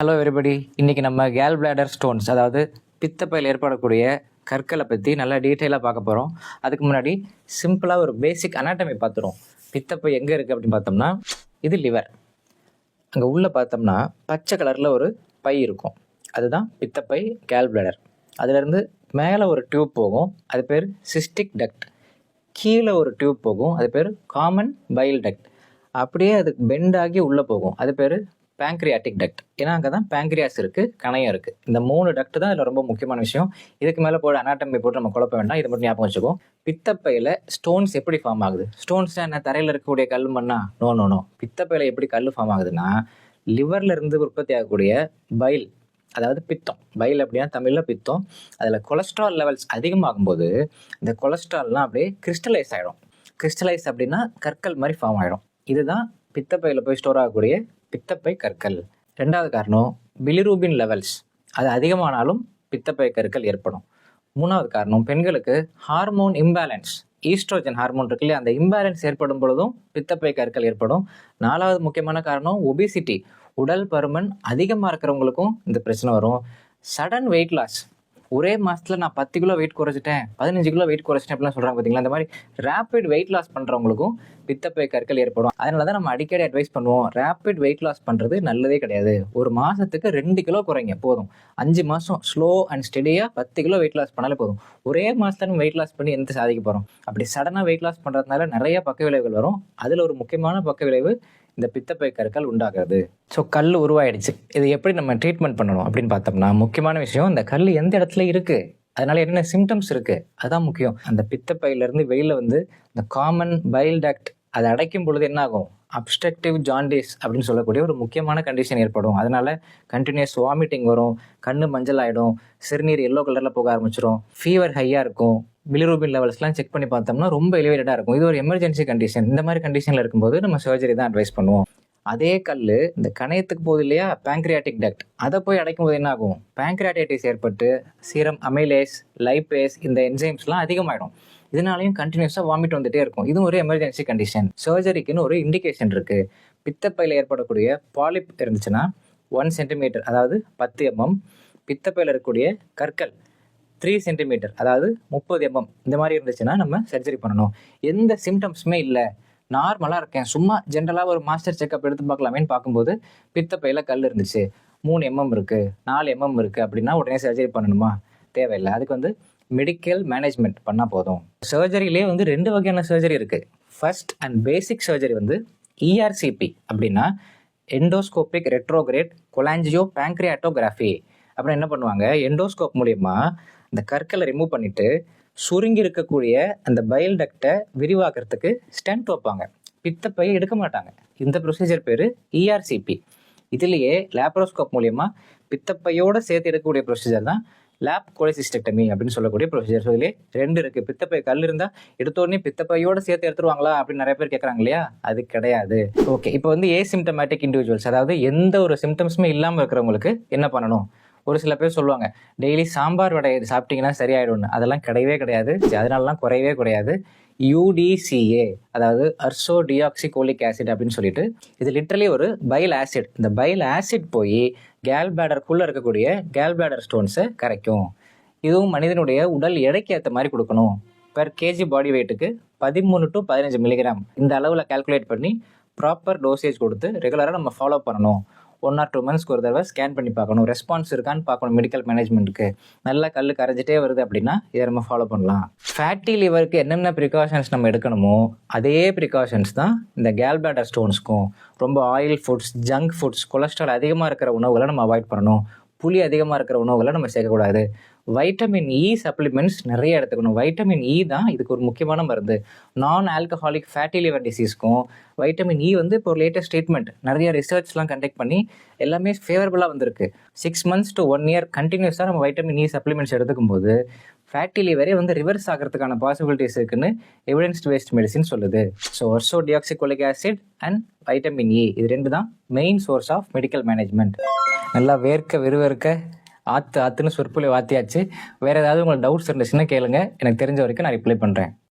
Hello everybody இன்றைக்கி நம்ம Khel bladder stones அதாவது பித்தப்பையில் ஏற்படக்கூடிய கற்களை பற்றி நல்லா டீட்டெயிலாக பார்க்க போகிறோம் அதுக்கு முன்னாடி சிம்பிளாக ஒரு பேசிக் அனாட்டமி பார்த்துருவோம். பித்தப்பை எங்கே இருக்குது அப்படின்னு பார்த்தோம்னா இது லிவர் அங்கே உள்ளே பார்த்தோம்னா பச்சை கலரில் ஒரு பை இருக்கும். அதுதான் பித்தப்பை கேல் பிளாடர் அதுலேருந்து மேலே ஒரு டியூப் போகும். அது பேர் சிஸ்டிக் டக்ட் கீழே ஒரு டியூப் போகும். அது பேர் காமன் பைல் டக்ட் அப்படியே அது பெண்டாகி உள்ளே போகும். அது பேர் பேங்க்ரியாட்டிக் டக்ட் ஏன்னா அங்கே தான் பேங்க்ரியாஸ் இருக்குது கணையம் இருக்குது இந்த மூணு டக்ட் தான் இதில் ரொம்ப முக்கியமான விஷயம். இதுக்கு மேலே போட அனாட்டமி போட்டு நம்ம குழப்ப வேண்டாம். இதை மட்டும் ஞாபகம் வச்சுக்கோம் பித்தப்பையில் ஸ்டோன்ஸ் எப்படி ஃபார்ம் ஆகுது? ஸ்டோன்ஸ் என்ன தரையில் இருக்கக்கூடிய கல் மண்ணா? நோ நோ நோ பித்தப்பையில் எப்படி கல் ஃபார்ம் ஆகுதுன்னா லிவர்ல இருந்து உற்பத்தி ஆகக்கூடிய பைல் அதாவது பித்தம். பைல் அப்படின்னா தமிழில் பித்தம். அதில் கொலஸ்ட்ரால் லெவல்ஸ் அதிகமாகும்போது இந்த கொலஸ்ட்ரால்லாம் அப்படியே கிறிஸ்டலைஸ் ஆகிடும் கிறிஸ்டலைஸ் அப்படின்னா கற்கள் மாதிரி ஃபார்ம் ஆகிடும் இதுதான் பித்தப்பையில் போய் ஸ்டோர் ஆகக்கூடிய பித்தப்பை கற்கள். ரெண்டாவது காரணம் பிலிரூபின் லெவல்ஸ் அது அதிகமானாலும் பித்தப்பை கற்கள் ஏற்படும். மூணாவது காரணம் பெண்களுக்கு ஹார்மோன் இம்பேலன்ஸ் ஈஸ்ட்ரோஜன் ஹார்மோன் இருக்கு இல்லையா அந்த இம்பேலன்ஸ் ஏற்படும் பொழுதும் பித்தப்பை கற்கள் ஏற்படும். நாலாவது முக்கியமான காரணம் ஒபிசிட்டி உடல் பருமன் அதிகமாக இருக்கிறவங்களுக்கும் இந்த பிரச்சனை வரும். சடன் வெயிட் லாஸ் ஒரே மாசத்துல நான் பத்து கிலோ வெயிட் குறைச்சிட்டேன் பதினஞ்சு கிலோ வெயிட் குறைச்சிட்டேன் அப்படிலாம் சொல்கிறாங்க பார்த்தீங்களா அந்த மாதிரி ரேப்பிட் வெயிட் லாஸ் பண்ணுறவங்களுக்கும் பித்தப்பை கற்கள் ஏற்படும். அதனால தான் நம்ம அடிக்கடி அட்வைஸ் பண்ணுவோம் ரேப்பிட் வெயிட் லாஸ் பண்ணுறது நல்லதே கிடையாது. ஒரு மாதத்துக்கு ரெண்டு கிலோ குறைங்க போதும். அஞ்சு மாதம் ஸ்லோ அண்ட் ஸ்டெடியாக பத்து கிலோ வெயிட் லாஸ் பண்ணாலே போதும். ஒரே மாதத்துல நம்ம வெயிட் லாஸ் பண்ணி எந்த சாதிக்க போகிறோம் அப்படி சடனாக வெயிட் லாஸ் பண்ணுறதுனால நிறைய பக்க விளைவுகள் வரும். அதில் ஒரு முக்கியமான பக்க விளைவு இந்த பித்தப்பை கற்கள் உண்டாகிறது. ஸோ கல் உருவாயிடுச்சு. இது எப்படி நம்ம ட்ரீட்மெண்ட் பண்ணணும் அப்படின்னு பார்த்தோம்னா முக்கியமான விஷயம் இந்த கல் எந்த இடத்துல இருக்குது அதனால என்னென்ன சிம்டம்ஸ் இருக்குது அதுதான் முக்கியம். அந்த பித்தப்பையிலேருந்து வெளியில் வந்து இந்த காமன் பைல் டக்ட் அதை அடைக்கும் பொழுது என்ன ஆகும்? அப்டக்டிவ் ஜாண்டிஸ் அப்படின்னு சொல்லக்கூடிய ஒரு முக்கியமான கண்டிஷன் ஏற்படும். அதனால் கண்டினியூஸ் வாமிட்டிங் வரும் கண்ணு மஞ்சள் ஆகிடும் சிறுநீர் எல்லோ கலரில் போக ஆரம்பிச்சிடும் ஃபீவர் ஹையாக இருக்கும் பிலிரூபின் லெவல்ஸ்லாம் செக் பண்ணி பார்த்தோம்னா ரொம்ப எலிவேட்டடாக இருக்கும். இது ஒரு எமர்ஜென்சி கண்டிஷன் இந்த மாதிரி கண்டிஷனில் இருக்கும்போது நம்ம சர்ஜரி தான் அட்வைஸ் பண்ணுவோம். அதே கல் இந்த கணையத்துக்கு போகுது இல்லையா? பேங்க்ரியாட்டிக் டக்ட் அதை போய் அடைக்கும் போது என்ன ஆகும்? பேங்க்ரியாட்டிஸ் ஏற்பட்டு சீரம் அமைலேஸ் லைப்பேஸ் இந்த என்சைம்ஸ்லாம் அதிகமாகிடும் இதனாலையும் கண்டினியூஸாக வாமிட் வந்துட்டே இருக்கும். இதுவும் ஒரு எமர்ஜென்சி கண்டிஷன் சர்ஜரிக்குன்னு ஒரு இண்டிகேஷன் இருக்குது பித்தப்பையில் ஏற்படக்கூடிய பாலிப் இருந்துச்சுன்னா ஒன் சென்டிமீட்டர் அதாவது பத்து எம்எம் பித்தப்பையில் இருக்கக்கூடிய கற்கள் த்ரீ சென்டிமீட்டர் அதாவது முப்பது எம்எம் இந்த மாதிரி இருந்துச்சுன்னா நம்ம சர்ஜரி பண்ணணும். எந்த சிம்டம்ஸுமே இல்லை. நார்மலாக இருக்கேன். சும்மா ஜென்ரலாக ஒரு மாஸ்டர் செக்அப் எடுத்து பார்க்கலாமேன்னு பார்க்கும்போது பித்தப்பையில் கல் இருந்துச்சு. மூணு எம்எம் இருக்குது நாலு எம்எம் இருக்குது அப்படின்னா உடனே சர்ஜரி பண்ணணுமா? தேவையில்லை. அதுக்கு வந்து மெடிக்கல் மேனேஜ்மெண்ட் பண்ணால் போதும். சர்ஜரியிலே வந்து ரெண்டு வகையான சர்ஜரி இருக்குது ஃபர்ஸ்ட் அண்ட் பேசிக் சர்ஜரி வந்து இஆர்சிபி அப்படின்னா எண்டோஸ்கோபிக் ரெட்ரோகிரேட் கொலாஞ்சியோ பேங்க்ரியாட்டோகிராஃபி அப்புறம் என்ன பண்ணுவாங்க? எண்டோஸ்கோப் மூலயமா இந்த கற்களை ரிமூவ் பண்ணிட்டு சுருங்கி இருக்கக்கூடிய அந்த பயல் டக்டை விரிவாக்குறதுக்கு ஸ்டென்ட் வைப்பாங்க. பித்தப்பையை எடுக்க மாட்டாங்க. இந்த ப்ரொசீஜர் பேர் இஆர்சிபி இதுலேயே லேப்ரோஸ்கோப் மூலயமா பித்தப்பையோட சேர்த்து எடுக்கக்கூடிய ப்ரொசீஜர் தான் லேப் கோலிசிஸ்டெக்டமி அப்படின்னு சொல்லக்கூடிய ப்ரொசீஜர் ஸோ ரெண்டு இருக்குது பித்தப்பை கல் இருந்தால் எடுத்தோடனே பித்தப்பையோட சேர்த்து எடுத்துருவாங்களா அப்படின்னு நிறைய பேர் கேட்குறாங்க இல்லையா? அது கிடையாது. ஓகே இப்போ வந்து ஏ சிம்டமேட்டிக் இண்டிவிஜுவல்ஸ் அதாவது எந்த ஒரு சிம்டம்ஸுமே இல்லாமல் இருக்கிறவங்களுக்கு என்ன பண்ணணும்? ஒரு சில பேர் சொல்லுவாங்க டெய்லி சாம்பார் வடை சாப்பிட்டீங்கன்னா சரியாயிடும்னு. அதெல்லாம் கிடையவே கிடையாது. அதனாலலாம் குறையவே கிடையாது யூடிசிஏ அதாவது அர்சோ டிஆக்சிகோலிக் ஆசிட் அப்படின்னு சொல்லிட்டு இது லிட்டரலி ஒரு பைல் ஆசிட் இந்த பைல் ஆசிட் போய் கேல் பேடருக்குள்ளே இருக்கக்கூடிய கேல் பேடர் ஸ்டோன்ஸை கரைக்கும். இதுவும் மனிதனுடைய உடல் எடைக்கு ஏற்ற மாதிரி கொடுக்கணும். பெர் கேஜி பாடி வெயிட்டுக்கு பதிமூணு டு பதினஞ்சு மில்லிகிராம் இந்த அளவில் கால்குலேட் பண்ணி ப்ராப்பர் டோசேஜ் கொடுத்து ரெகுலராக நம்ம ஃபாலோ பண்ணணும். ஒன் ஆர் டூ மந்த்ஸ்க்கு ஒரு தடவை ஸ்கேன் பண்ணி பார்க்கணும். ரெஸ்பான்ஸ் இருக்கான்னு பார்க்கணும் மெடிக்கல் மேனேஜ்மெண்ட்டுக்கு நல்லா கல் கரைஞ்சிட்டே வருது அப்படின்னா இதை நம்ம ஃபாலோ பண்ணலாம். ஃபேட்டி லிவருக்கு என்னென்ன ப்ரிகாஷன்ஸ் நம்ம எடுக்கணுமோ அதே ப்ரிகாஷன்ஸ் தான் இந்த கேல்பேட்டர் ஸ்டோன்ஸ்க்கும் ரொம்ப oil foods junk foods cholesterol அதிகமாக இருக்கிற உணவுகளை நம்ம அவாய்ட் பண்ணணும். புளி அதிகமாக இருக்கிற உணவுகளை நம்ம சேர்க்கக்கூடாது. வைட்டமின் இ சப்ளிமெண்ட்ஸ் நிறைய எடுத்துக்கணும். வைட்டமின் இ e தான் இதுக்கு ஒரு முக்கியமான மருந்து. நான் ஆல்கஹாலிக் ஃபேட்டி லிவர் டிசீஸ்க்கும் வைட்டமின் இ வந்து இப்போ லேட்டஸ்ட் ட்ரீட்மெண்ட் நிறைய ரிசர்ச்லாம் கண்டக்ட் பண்ணி எல்லாமே ஃபேவரபுளாக வந்திருக்கு. Six months to one year கண்டினியூஸாக நம்ம வைட்டமின் இ சப்ளிமெண்ட்ஸ் எடுத்துக்கும் போது ஃபேட்டி லிவரே வந்து ரிவர்ஸ் ஆகிறதுக்கான பாசிபிலிட்டிஸ் இருக்குன்னு எவிடன்ஸ் பேஸ்ட் மெடிசின் சொல்லுது. So ursodeoxycholic acid and vitamin E இது ரெண்டு தான் main source of medical management நல்லா வேர்க்க விறுவிறுக்க ஆற்று ஆற்றுன்னு சொற்பொழி வாத்தியாச்சு. வேறு ஏதாவது உங்களுக்கு டவுட்ஸ் இருந்துச்சுன்னா கேளுங்க. எனக்கு தெரிஞ்ச வரைக்கும் நான் ரிப்ளை பண்ணுறேன்